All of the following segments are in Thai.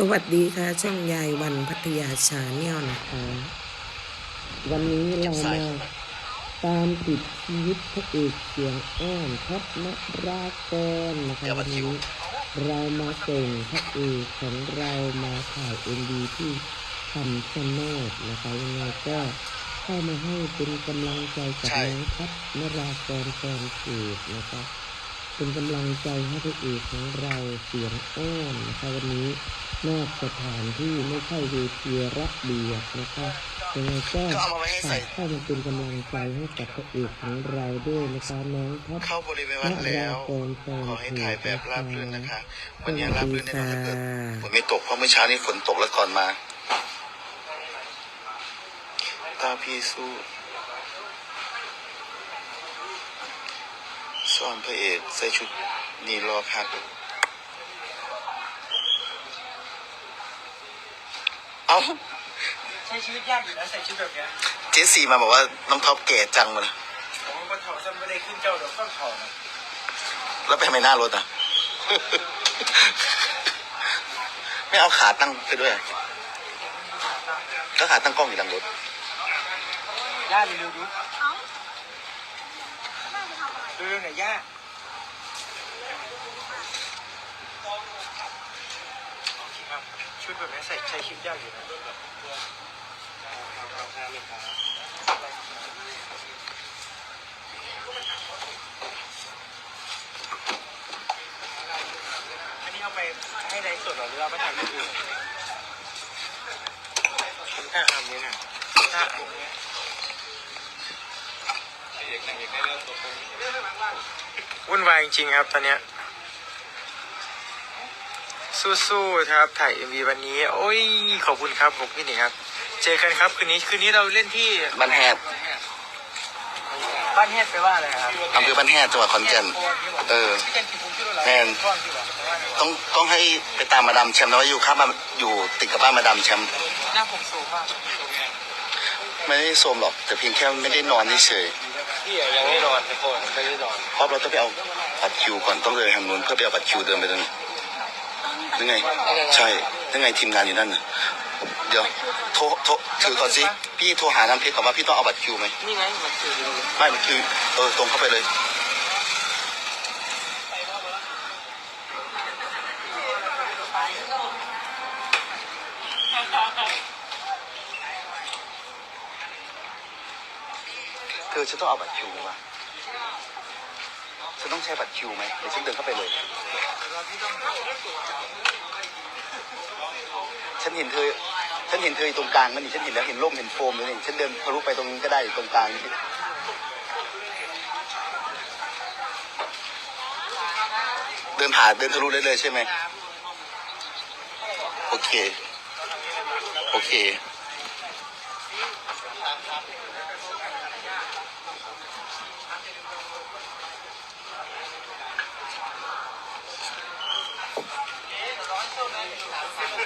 สวัสดีค่ะ ช่องยายวันพัทยาชาแนลนะคะวันนี้เรามาตามติดชีวิตพระเอกเสียงอ้อนพัฒนรากรนะคะวันนี้เรามาส่งพระเอกของเรามาถ่ายเอ็นดีที่คำชะโนดนะคะยังไงก็เข้ามาให้เป็นกำลังใจกับใช่น้องพัฒนรากรแฟนเพจนะคะ เป็นกำลังใจให้พระเอกของเราเสียงอ้อนนะคะวันนี้นอกสถานที่ไม่ใช่เวทีรับเบียบนะคะยังไงก็ก็เอามาไว้ให้ใส่ฝากเข้ามาเป็นกำลังใจให้กับพระเอกของเราด้วยนะคะน้องพัฒเข้าบริเวณวัดแล้วขอให้ถ่ายแบบราบรื่นนะคะ วันนี้ราบรื่นแน่นอนถ้าเกิดฝนไม่ตกเพราะเมื่อเช้านี้ฝนตกแล้วก่อนมาตาพี่สู้ ซ่อนพระเอกใส่ชุดนีรอคักเอ้าใช้ชีวิตยากอยู่นะใส่ชุดแบบเนี้ยเจสซี่มาบอกว่าน้องท็อปแก่จังมาเลยผมว่าถอดซ้ำไม่ได้ขึ้นเจ้าเดี๋ยวต้องถอดนะแล้วไปทำไมหน้ารถอะ ไม่เอาขาตั้งไปด้วยอะก็ขาตั้งกล้องอยู่หลังรถ ย่าดูดูดูดูดูหน่อ ยย่าโอเคครับชุดแบบนี้ใส่ใช้ชีวิตยากอยู่นะอันนี้เอาไปให้ในส่วนหรอหรือเอาไปทำอย่างอื่นถ้าทำนี้นะถ้า อันนี้วุ่นวายจริงๆครับตอนเนี้ยสู้ๆครับถ่ายเอ็มวีวันนี้ โอ้ย ขอบคุณครับผมพี่หนิงครับ เจอกันครับคืนนี้คืนนี้เราเล่นที่บ้านแฮดบ้านเฮ็ดไปว่าอะไรครับอำเภอบ้านแฮดจังหวัดขอนแก่น เออที่เป็นกินผมที่เราแม่นก้อนที่ว่าแต่ว่าต้องต้องให้ไปตามมาดามแชมป์นะว่าอยู่ข้างบ้านอยู่ติดกับบ้านมาดามแชมป์หน้าผมสูงมากไม่ได้โซมหรอก แต่เพียงแค่ไม่ได้นอนเฉย พี่ยังไม่นอนทุกคนไม่ได้นอนๆเพราะเราต้องไปเอาบัตรคิวก่อนต้องเลยทางนู้นเพื่อไปเอาบัตรคิวเดินไปตรงนี้นึกไง ใช่นึกไงทีมงานอยู่นั่นน่ะเดี๋ยวโทรโทรถือก่อนสิพี่โทรหาน้ำเพชรก่อนว่าพี่ต้องเอาบัตรคิวไหมนี่ไงมันคือไม่มันคือเออตรงเข้าไปเลย ธอฉันต้องเอาบัตรคิวมวะฉันต้องใช้บัตรคิวไหมเดี๋ยวฉันเดินเข้าไปเลย ฉันเห็นเธอ ฉันเห็นเธออยู่ตรงกลางนั่นนี่ฉันเห็นแล้วเห็นร่มเห็นโฟมเลยนี่ฉันเดินทะลุไปตรงนี้ก็ได้ตรงกลางนี่เดินผ่านเดินทะลุได้เลยใช่ไหมโอเค โอเค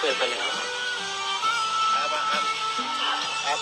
เพื่ไปแล้วครับครับ